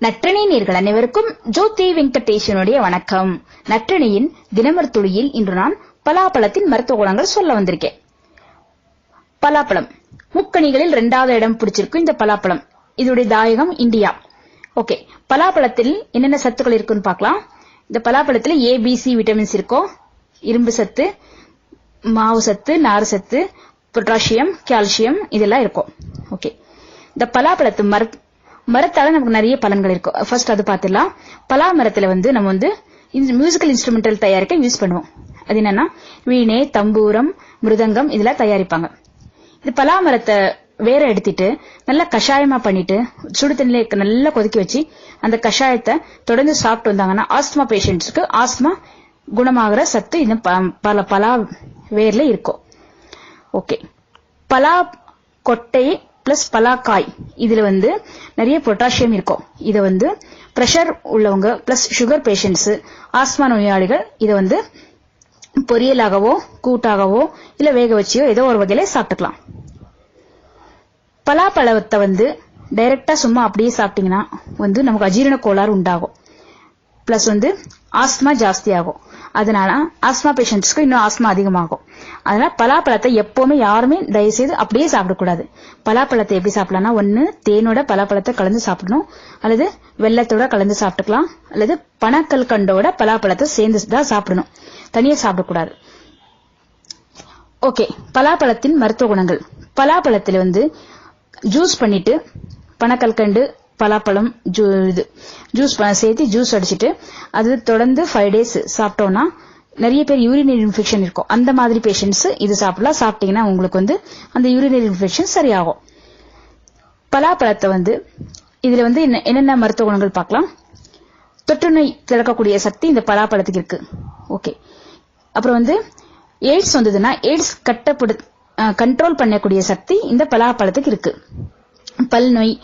நற்றினை நேர்கள் அனைவருக்கும் ஜோதி வெங்கடேஷனுடைய வணக்கம். நற்றினியின் தினமர் துளியில் இன்று நான் பலாப்பழத்தின் மருத்துவ குணங்கள் சொல்ல வந்திருக்கேன். பலாப்பழம். முக்கணிகளில் இரண்டாவது இடம் பிடிச்சிருக்கும் இந்த பலாப்பழம். இதோடைய தாயகம் இந்தியா. ஓகே. பலாப்பழத்தில் என்னென்ன சத்துக்கள் இருக்குன்னு பார்க்கலாம். இந்த பலாப்பழத்துல ஏ பி சி விட்டமின்ஸ் இருக்கும் இரும்பு சத்து மாவு சத்து நார் சத்து பொட்டாசியம் கால்சியம் இதெல்லாம் இருக்கும். ஓகே. இந்த பலாப்பழத்து மரு மரத்தால நமக்கு நிறைய பலன்கள் இருக்கும் ஃபர்ஸ்ட் அது பார்த்துடலாம் பலா மரத்துல வந்து நம்ம வந்து மியூசிக்கல் இன்ஸ்ட்ருமெண்டல் தயாரிக்க யூஸ் பண்ணுவோம். அது என்னன்னா வீணை தம்பூரம் மிருதங்கம் இதெல்லாம் தயாரிப்பாங்க. இது பலா மரத்தை வேற எடுத்துட்டு நல்லா கஷாயமா பண்ணிட்டு சுடு தண்ணியில நல்லா கொதிக்க வச்சு அந்த கஷாயத்தை தொடர்ந்து சாப்பிட்டு வந்தாங்கன்னா ஆஸ்துமா பேஷண்ட்ஸ்க்கு ஆஸ்துமா குணமாகிற சத்து இந்த ப- பல பலா வேர்ல இருக்கும். ஓகே பலா கொட்டை பிளஸ் பலாக்காய். இதுல வந்து நிறைய பொட்டாசியம் இருக்கும். இதை வந்து பிரஷர் உள்ளவங்க பிளஸ் சுகர் பேஷண்ட்ஸ் ஆஸ்மா நோயாளிகள் இதை வந்து பொரியலாகவோ கூட்டாகவோ இல்ல வேக வச்சியோ ஏதோ ஒரு வகையில சாப்பிட்டுக்கலாம். பலாப்பழத்தை வந்து டைரக்டா சும்மா அப்படியே சாப்பிட்டீங்கன்னா வந்து நமக்கு அஜீரண கோளாறு உண்டாகும். பிளஸ் வந்து ஆஸ்மா ஜாஸ்தி ஆகும் அதனால ஆஸ்மா பேஷண்ட்ஸ்க்கு இன்னும் ஆஸ்மா அதிகமாகும். அதனால பலாப்பழத்தை எப்பவுமே யாருமே தயவு செய்து அப்படியே சாப்பிடக்கூடாது. பலாப்பழத்தை எப்படி சாப்பிடலாம்னா ஒன்னு தேனோட பலாப்பழத்தை கலந்து சாப்பிடணும். அல்லது வெள்ளத்தோட கலந்து சாப்பிட்டுக்கலாம். அல்லது பனக்கல் கண்டோட பலாப்பழத்தை சேர்ந்து தான் சாப்பிடணும். தனியா சாப்பிடக்கூடாது. ஓகே பலாப்பழத்தின் மருத்துவ குணங்கள். பலாப்பழத்துல வந்து ஜூஸ் பண்ணிட்டு பனக்கல்கண்டு பலாப்பழம் ஜூ இது ஜூஸ் சேர்த்து ஜூஸ் அடிச்சிட்டு அது தொடர்ந்து ஃபைவ் டேஸ் சாப்பிட்டோம்னா நிறைய பேர் யூரினரி இன்ஃபெக்ஷன் இருக்கும். அந்த மாதிரி பேஷண்ட்ஸ் இது சாப்பிடலாம். சாப்பிட்டீங்கன்னா உங்களுக்கு வந்து அந்த யூரினரி இன்ஃபெக்ஷன் சரியாகும். பலாப்பழத்தை வந்து இதுல வந்து என்ன- என்னென்ன மருத்துவ குணங்கள் பார்க்கலாம்? தொற்று நோய் திறக்கக்கூடிய சக்தி இந்த பலாப்பழத்துக்கு இருக்கு. ஓகே அப்புறம் வந்து எய்ட்ஸ் வந்ததுன்னா எய்ட்ஸ் கட்டப்படு கண்ட்ரோல் பண்ணக்கூடிய சக்தி இந்த பலாப்பழத்துக்கு இருக்கு. பல் நோய்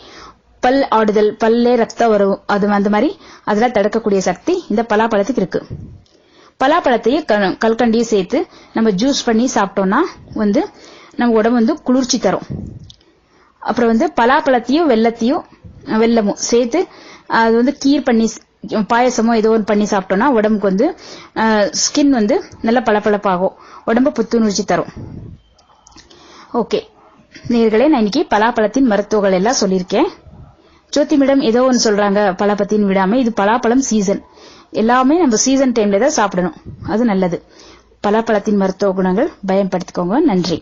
பல் ஆடுதல் பல்லே ரத்தம் வரும் அது அந்த மாதிரி அதெல்லாம் தடுக்கக்கூடிய சக்தி இந்த பலாப்பழத்துக்கு இருக்கு. பலாப்பழத்தையும் க- கல்கண்டையும் சேர்த்து நம்ம ஜூஸ் பண்ணி சாப்பிட்டோம்னா வந்து நம்ம உடம்பு வந்து குளிர்ச்சி தரும். அப்புறம் வந்து பலாப்பழத்தையும் வெள்ளத்தையும் வெள்ளமும் வெல்லமும் சேர்த்து அது வந்து கீர் பண்ணி பாயசமோ ஏதோ ஒன்று பண்ணி சாப்பிட்டோம்னா உடம்புக்கு வந்து ஸ்கின் வந்து நல்ல பளபளப்பாகும். உடம்பு புத்துணர்ச்சி தரும். ஓகே நேர்களே நான் இன்னைக்கு பலாப்பழத்தின் மருத்துவங்கள் எல்லாம் சொல்லியிருக்கேன். ஜோதி மேடம் ஏதோ ஒன்று சொல்றாங்க பலாப்பத்தின்னு விடாம. இது பலாப்பழம் சீசன் எல்லாமே நம்ம சீசன் டைம்ல தான் சாப்பிடணும். அது நல்லது. பலாப்பழத்தின் மருத்துவ குணங்கள் பயன்படுத்திக்கோங்க. நன்றி.